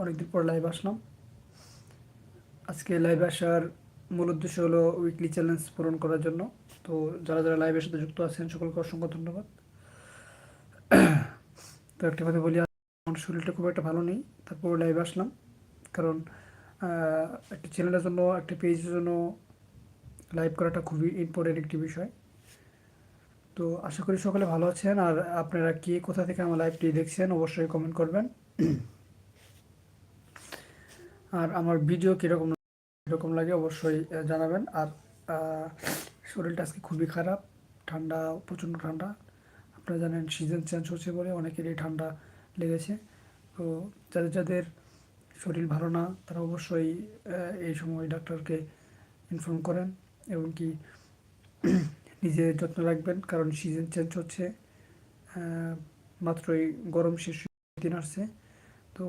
অনেকদিন পর লাইভ আসলাম। আজকে লাইভ আসার মূল উদ্দেশ্য হলো উইকলি চ্যালেঞ্জ পূরণ করার জন্য। তো যারা যারা লাইভের সাথে যুক্ত আছেন, সকলকে অসংখ্য ধন্যবাদ। তো একটা কথা বলি, আমার শরীরটা খুব একটা ভালো নেই তারপর লাইভে আসলাম। কারণ একটা চ্যানেলের জন্য, একটা পেজের জন্য লাইভ করাটা খুবই ইম্পর্টেন্ট একটি বিষয়। তো আশা করি সকলে ভালো আছেন, আর আপনারা কে কোথা থেকে আমার লাইভটি দেখছেন, অবশ্যই কমেন্ট করবেন। আর আমার ভিডিও কীরকম কীরকম লাগে অবশ্যই জানাবেন। আর শরীরটা আজকে খুবই খারাপ, ঠান্ডা, প্রচণ্ড ঠান্ডা। আপনারা জানেন সিজন চেঞ্জ হচ্ছে বলে অনেকেরই ঠান্ডা লেগেছে। তো যাদের যাদের শরীর ভালো না, তারা অবশ্যই এই সময় ডাক্তারকে ইনফর্ম করেন এবং কি নিজের যত্ন রাখবেন, কারণ সিজন চেঞ্জ হচ্ছে। মাত্রই গরম শেষ দিন আসছে। তো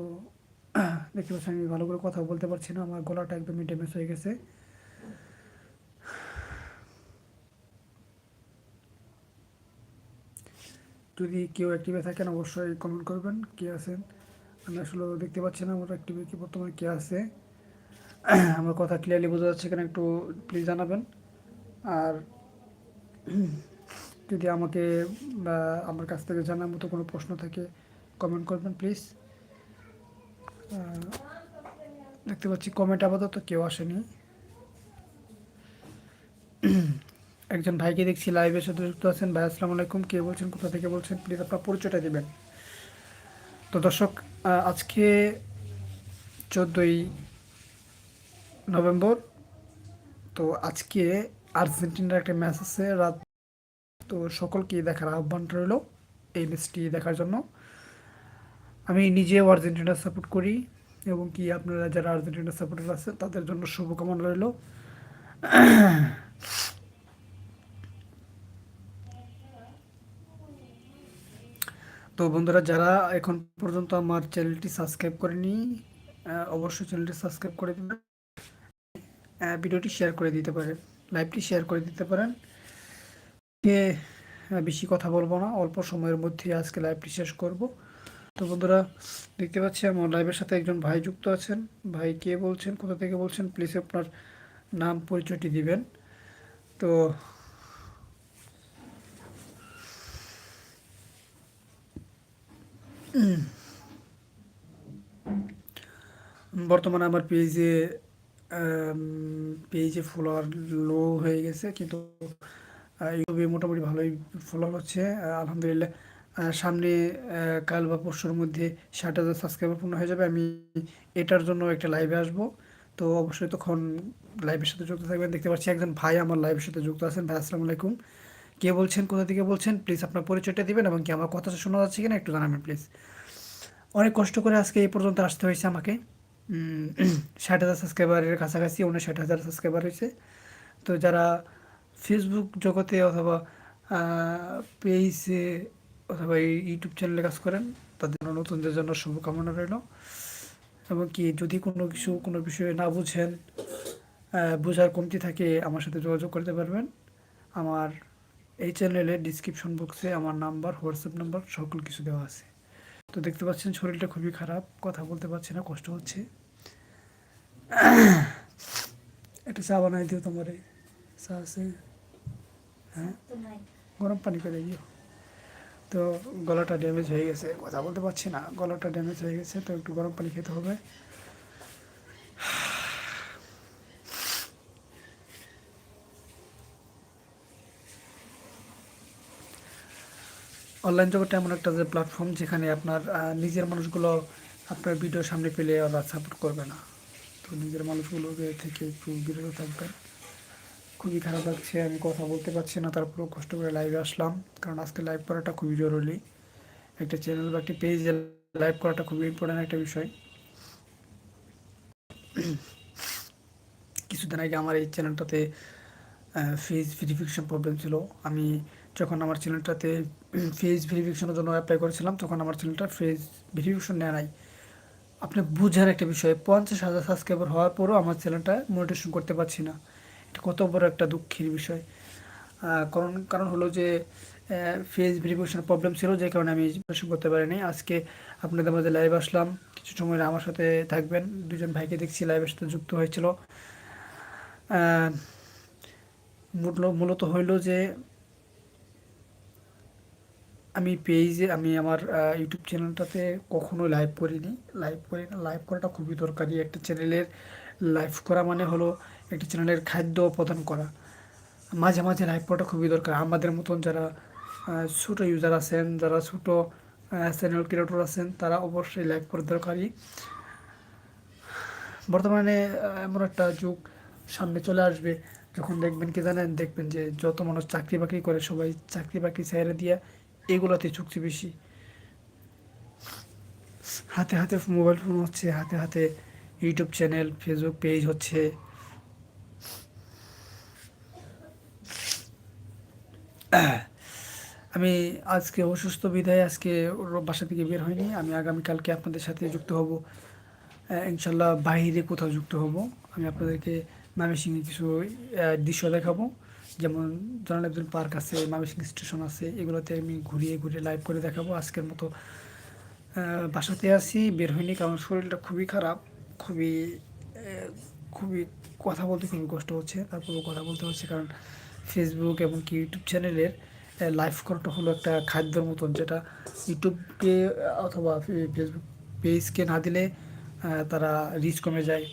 দেখতে পাচ্ছি আমি ভালো করে কথা বলতে পারছি না, আমার গলাটা একদমই ড্যামেজ হয়ে গেছে। যদি কেউ অ্যাক্টিভে থাকেন, অবশ্যই কমেন্ট করবেন, কে আছেন? আমি আসলে দেখতে পাচ্ছি না, আমার অ্যাক্টিভে কি বর্তমানে কে আছে। আমার কথা ক্লিয়ারলি বোঝা যাচ্ছে কিনা একটু প্লিজ জানাবেন। আর যদি আমাকে বা আমার কাছ থেকে জানার মতো কোনো প্রশ্ন থাকে কমেন্ট করবেন প্লিজ দেখতে পাচ্ছি, কমেন্ট আপাতত কেউ আসেনি। একজন ভাইকে দেখছি লাইভের সাথে যুক্ত আছেন। ভাই, আসসালামু আলাইকুম। কে বলছেন? কোথা থেকে বলছেন? প্লিজ আপনার পরিচয়টা দেবেন। তো দর্শক আজকে চোদ্দোই নভেম্বর, তো আজকে আর্জেন্টিনার একটা ম্যাচ আছে। রাত তো সকলকে দেখার আহ্বান রইল এই ম্যাচটি দেখার জন্য। আমি নিজেও আর্জেন্টিনা সাপোর্ট করি এবং কি আপনারা যারা আর্জেন্টিনা সাপোর্টার আছেন তাদের জন্য শুভকামনা রইল। তো বন্ধুরা যারা এখন পর্যন্ত আমার চ্যানেলটি সাবস্ক্রাইব করেনি অবশ্যই চ্যানেলটি সাবস্ক্রাইব করে আহ, ভিডিওটি শেয়ার করে দিতে পারেন লাইভটি শেয়ার করে দিতে পারেন। বেশি কথা বলব না অল্প সময়ের মধ্যে আজকে লাইভটি শেষ করব। তো বন্ধুরা, দেখতে পাচ্ছি আমার লাইভের সাথে একজন ভাই যুক্ত আছেন। ভাই কে বলছেন, কোথা থেকে বলছেন প্লিজ আপনার নাম, পরিচয়টি দিবেন। তো বর্তমানে আমার পেজে পেজে ফলোয়ার লো হয়ে গেছে, কিন্তু ইউটিউবে মোটামুটি ভালোই ফলোয়ার হচ্ছে। আলহামদুলিল্লাহ সামনে কাল বা পরশুর মধ্যে ষাট হাজার সাবস্ক্রাইবার পূর্ণ হয়ে যাবে। আমি এটার জন্য একটা লাইভে আসব। তো অবশ্যই তখন লাইভের সাথে যুক্ত থাকবেন। দেখতে পাচ্ছি একজন ভাই আমার লাইভের সাথে যুক্ত আছেন। ভাই, আসসালামু আলাইকুম। কে বলছেন, কোথা থেকে বলছেন? প্লিজ আপনার পরিচয়টা দিবেন এবং কি আমার কথা শোনা যাচ্ছে কিনা একটু জানাবেন প্লিজ অনেক কষ্ট করে আজকে এই পর্যন্ত আসতে হয়েছে আমাকে। ষাট হাজার সাবস্ক্রাইবারের কাছাকাছি উনষাট হাজার সাবস্ক্রাইবার হয়েছে। তো যারা ফেসবুক জগতে অথবা পেজে অথবা এই ইউটিউব চ্যানেলে কাজ করেন তাদের জন্য নতুনদের জন্য শুভকামনা রইল। এবং কি যদি কোনো কিছু কোনো বিষয়ে না বুঝেন বোঝার কমতি থাকে আমার সাথে যোগাযোগ করতে পারবেন। আমার এই চ্যানেলে ডিসক্রিপশন বক্সে আমার নাম্বার হোয়াটসঅ্যাপ নাম্বার সকল কিছু দেওয়া আছে। তো দেখতে পাচ্ছেন শরীরটা খুবই খারাপ কথা বলতে পারছি না কষ্ট হচ্ছে। একটা চা বানাই দিও তোমার। চা আছে। হ্যাঁ? গরম পানি করে দিও। তো গলাটা ড্যামেজ হয়ে গেছে। কথা বলতে পারছি না, গলাটা ড্যামেজ হয়ে গেছে, তো একটু গরম পানি খেতে হবে। অনলাইন জগৎটা এমন একটা যে প্ল্যাটফর্ম যেখানে আপনার নিজের মানুষগুলো আপনার ভিডিও সামনে পেলে ওরা সাপোর্ট করবে না। তো নিজের মানুষগুলোকে থেকে একটু বিরত থাকবেন। খুবই খারাপ লাগছে, আমি কথা বলতে পারছি না তারপরেও কষ্ট করে লাইভে আসলাম। কারণ আজকে লাইভ করাটা খুবই জরুরি। একটা চ্যানেল বা একটি পেজে লাইভ করাটা খুবই ইম্পর্টেন্ট একটা বিষয়। কিছুদিন আগে আমার এই চ্যানেলটাতে ফেজ ভেরিফিকেশন প্রবলেম ছিল। আমি যখন আমার চ্যানেলটাতে ফেজ ভেরিফিকেশনের জন্য অ্যাপ্লাই করেছিলাম, তখন আমার চ্যানেলটা ফেজ ভেরিফিকেশন নেয় নাই। আপনি বুঝেন একটা বিষয়, পঞ্চাশ হাজার সাবস্ক্রাইবার হওয়ার পরও আমার চ্যানেলটা মনিটেশন করতে পারছি না। এটা কত বড় একটা দুঃখের বিষয়। কারণ কারণ হলো যে ফেজ ভেরিফিকেশন প্রবলেম ছিল, যে কারণে আমি করতে পারিনি। আজকে আপনাদের মাঝে লাইভ আসলাম। কিছু সময় আমার সাথে থাকবেন। দুজন ভাইকে দেখছি লাইভের সাথে যুক্ত হয়েছিল। মূলত হইল যে, আমি পেজে আমি আমার ইউটিউব চ্যানেলটাতে কখনো লাইভ করিনি। লাইভ করি না লাইভ করাটা খুবই দরকারি একটা চ্যানেলের লাইভ করা মানে হলো একটা চ্যানেলের খাদ্য প্রদান করা। মাঝে মাঝে লাইভ করাটা খুবই দরকার। আমাদের মতন যারা ছোটো ইউজার আছেন, যারা ছোটো চ্যানেল ক্রিয়েটর আছেন, তারা অবশ্যই লাইভ করা দরকারই বর্তমানে এমন একটা যুগ সামনে চলে আসবে। যখন দেখবেন কি জানেন? দেখবেন যে যত মানুষ চাকরি বাকরি করে, সবাই চাকরি বাকরি ছেড়ে দিয়ে এগুলোতে চুক্তি বেশি। হাতে হাতে মোবাইল ফোন হচ্ছে, হাতে হাতে ইউটিউব চ্যানেল ফেসবুক পেজ হচ্ছে। আমি আজকে অসুস্থ বিধায় আজকে বাসা থেকে বের হয়নি। আমি আগামীকালকে আপনাদের সাথে যুক্ত হব। ইনশাল্লাহ বাইরে কোথাও যুক্ত হব। আমি আপনাদেরকে ময়মনসিংহে কিছু দৃশ্য দেখাবো। যেমন জনালেবদুল পার্ক আছে, ময়মনসিংহ স্টেশন আছে। এগুলোতে আমি ঘুরিয়ে ঘুরিয়ে লাইভ করে দেখাবো। আজকের মতো বাসাতে আছি, বের হয়নি কারণ শরীরটা খুবই খারাপ। খুবই খুবই কথা বলতে খুবই কষ্ট হচ্ছে। তারপরেও কথা বলতে হচ্ছে কারণ ফেসবুক এবং কি ইউটিউব চ্যানেলের লাইভ করাটা হলো একটা খাদ্যর মতন, যেটা ইউটিউবকে অথবা ফেসবুক পেজকে না দিলে তারা রিচ কমে যায়।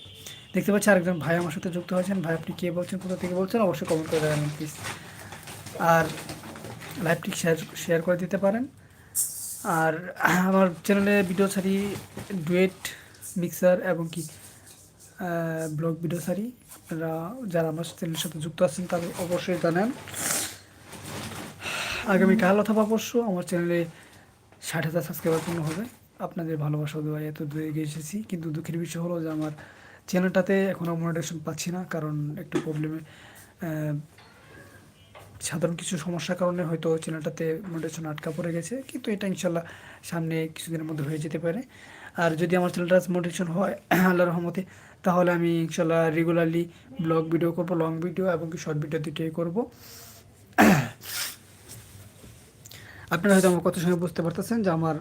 দেখতে পাচ্ছি আরেকজন ভাই আমার সাথে যুক্ত হয়েছেন। ভাই, আপনি কে বলছেন? কোথা থেকে বলছেন? অবশ্যই কমেন্ট করে দেবেন প্লিজ আর লাইভটি শেয়ার শেয়ার করে দিতে পারেন। আর আমার চ্যানেলে ভিডিও ছাড়ি ডুয়েট মিক্সার এবং কি ব্লগ ভিডিও ছাড়ি। আপনারা যারা আমার চ্যানেলের সাথে যুক্ত আছেন, তাদের অবশ্যই জানেন। আগামীকাল অথবা অবশ্য আমার চ্যানেলে ষাট হাজার সাবস্ক্রাইবার পূর্ণ হবে। আপনাদের ভালোবাসা দেওয়া এত দূরে এগিয়ে এসেছি। কিন্তু দুঃখের বিষয় হলো যে আমার চ্যানেলটাতে এখনও মনিটেশন পাচ্ছি না, কারণ একটু প্রবলেমে সাধারণ কিছু সমস্যার কারণে হয়তো চ্যানেলটাতে মনিটেশন আটকা পড়ে গেছে। কিন্তু এটা ইনশাল্লাহ সামনে কিছুদিনের মধ্যে হয়ে যেতে পারে। আর যদি আমার চ্যানেলটা মনিটেশন হয়, আল্লাহর রহমতে তাহলে আমি ইনশাল্লাহ রেগুলারলি ব্লগ ভিডিও করব লং ভিডিও এবং কি শর্ট ভিডিও দুটোই করব। আপনারা হয়তো আমার কথা সঙ্গে বুঝতে পারতেছেন যে আমার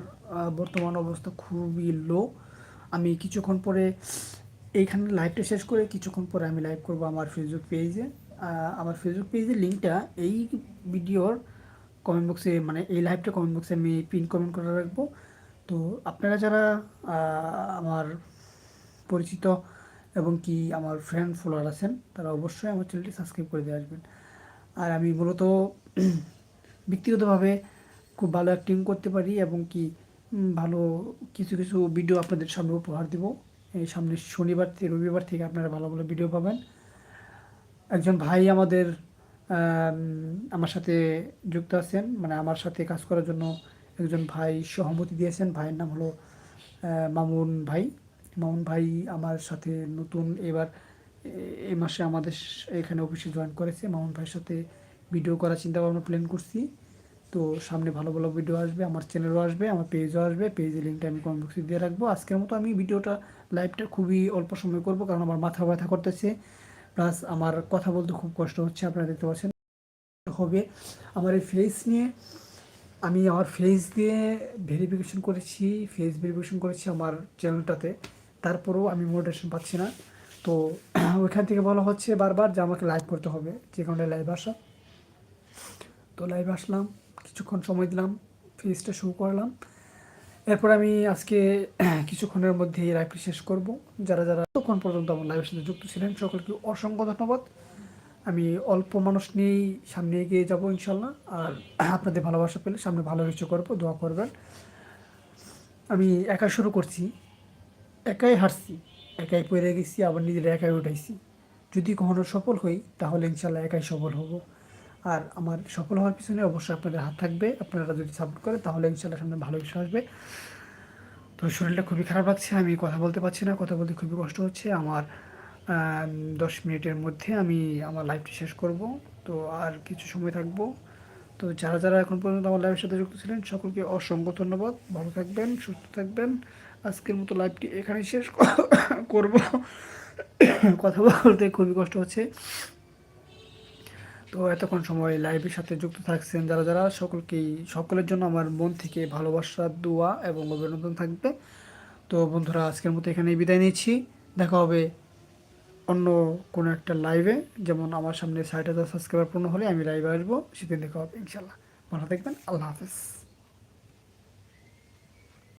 বর্তমান অবস্থা খুবই লো আমি কিছুক্ষণ পরে এইখানে লাইভটা শেষ করে কিছুক্ষণ পরে আমি লাইভ করব আমার ফেসবুক পেজে আমার ফেসবুক পেজের লিঙ্কটা এই ভিডিওর কমেন্ট বক্সে মানে এই লাইভটা কমেন্ট বক্সে আমি পিন কমেন্ট করে রাখব। তো আপনারা যারা আমার পরিচিত এবং কি আমার ফ্রেন্ড ফলোয়ার আছেন, তারা অবশ্যই আমার চ্যানেলটি সাবস্ক্রাইব করে দিয়ে আসবেন। আর আমি মূলত ব্যক্তিগতভাবে খুব ভালো অ্যাক্টিং করতে পারি এবং কি ভালো কিছু কিছু ভিডিও আপনাদের সামনে উপহার দিব। এই সামনে শনিবার থেকে, রবিবার থেকে আপনারা ভালো ভালো ভিডিও পাবেন। একজন ভাই আমাদের আমার সাথে যুক্ত আছেন মানে আমার সাথে কাজ করার জন্য একজন ভাই সহমতি দিয়েছেন। ভাইয়ের নাম হলো মামুন ভাই। মামুন ভাই আমার সাথে নতুন এবার এই মাসে আমাদের এখানে অফিসে জয়েন করেছে। মামুন ভাইয়ের সাথে ভিডিও করার চিন্তা ভাবনা প্ল্যান করছি। তো সামনে ভালো ভালো ভিডিও আসবে, আমার চ্যানেলও আসবে, আমার পেজও আসবে পেজের লিঙ্কটা আমি কমেন্ট বক্সে দিয়ে রাখব। আজকের মতো আমি ভিডিওটা লাইভটা খুবই অল্প সময় করব, কারণ আমার মাথা ব্যথা করতেছে। প্লাস আমার কথা বলতে খুব কষ্ট হচ্ছে, আপনারা দেখতে পাচ্ছেন। হবে আমার এই ফেস নিয়ে। আমি আমার ফেস দিয়ে ভেরিফিকেশন করেছি ফেস ভেরিফিকেশন করেছি আমার চ্যানেলটাতে তারপরেও আমি মোটিভেশন পাচ্ছি না। তো ওইখান থেকে বলা হচ্ছে বারবার যে আমাকে লাইভ করতে হবে, যে কারণে লাইভ আসা। তো লাইভ আসলাম, কিছুক্ষণ সময় দিলাম ফেসটা শুরু করলাম। এরপর আমি আজকে কিছুক্ষণের মধ্যে এই লাইভটি শেষ করব। যারা যারা তখন পর্যন্ত আমার লাইভের সাথে যুক্ত ছিলেন, সকলকে অসংখ্য ধন্যবাদ। আমি অল্প মানুষ নিয়েই সামনে এগিয়ে যাব ইনশাল্লাহ আর আপনাদের ভালোবাসা পেলে সামনে ভালো কিছু করব, দোয়া করবেন। আমি একা শুরু করছি। একাই হারছি, একাই পড়ে গেছি, আবার নিজের একাই উঠাইছি। যদি কখনো সফল হই, তাহলে ইনশাল্লাহ একাই সফল হব। আর আমার সফল হওয়ার পিছনে অবশ্যই আপনাদের হাত থাকবে। আপনারা যদি সাপোর্ট করে তাহলে ইনশাল্লাহ সামনে ভালো কিছু আসবে। তো শরীরটা খুবই খারাপ লাগছে, আমি কথা বলতে পারছি না, কথা বলতে খুবই কষ্ট হচ্ছে। আমার দশ মিনিটের মধ্যে আমি আমার লাইভটি শেষ করব। তো আর কিছু সময় থাকব। তো যারা যারা এখন পর্যন্ত আমার লাইভের সাথে যুক্ত ছিলেন, সকলকে অসংখ্য ধন্যবাদ। ভালো থাকবেন, সুস্থ থাকবেন। আজকের মতো লাইভটি এখানেই শেষ করব। কথা বলতে খুবই কষ্ট হচ্ছে। তো এতক্ষণ সময় লাইভের সাথে যুক্ত থাকছেন যারা যারা, সকলকেই, সকলের জন্য আমার মন থেকে ভালোবাসা, দোয়া এবং অভিনন্দন থাকবে। তো বন্ধুরা, আজকের মতো এখানেই বিদায় নিচ্ছি। দেখা হবে অন্য কোনো একটা লাইভে যেমন আমার সামনে ষাট হাজার সাবস্ক্রাইবার পূর্ণ হলে আমি লাইভে আসব। সেদিন দেখা হবে ইনশাল্লাহ ভালো থাকবেন, আল্লাহ হাফেজ।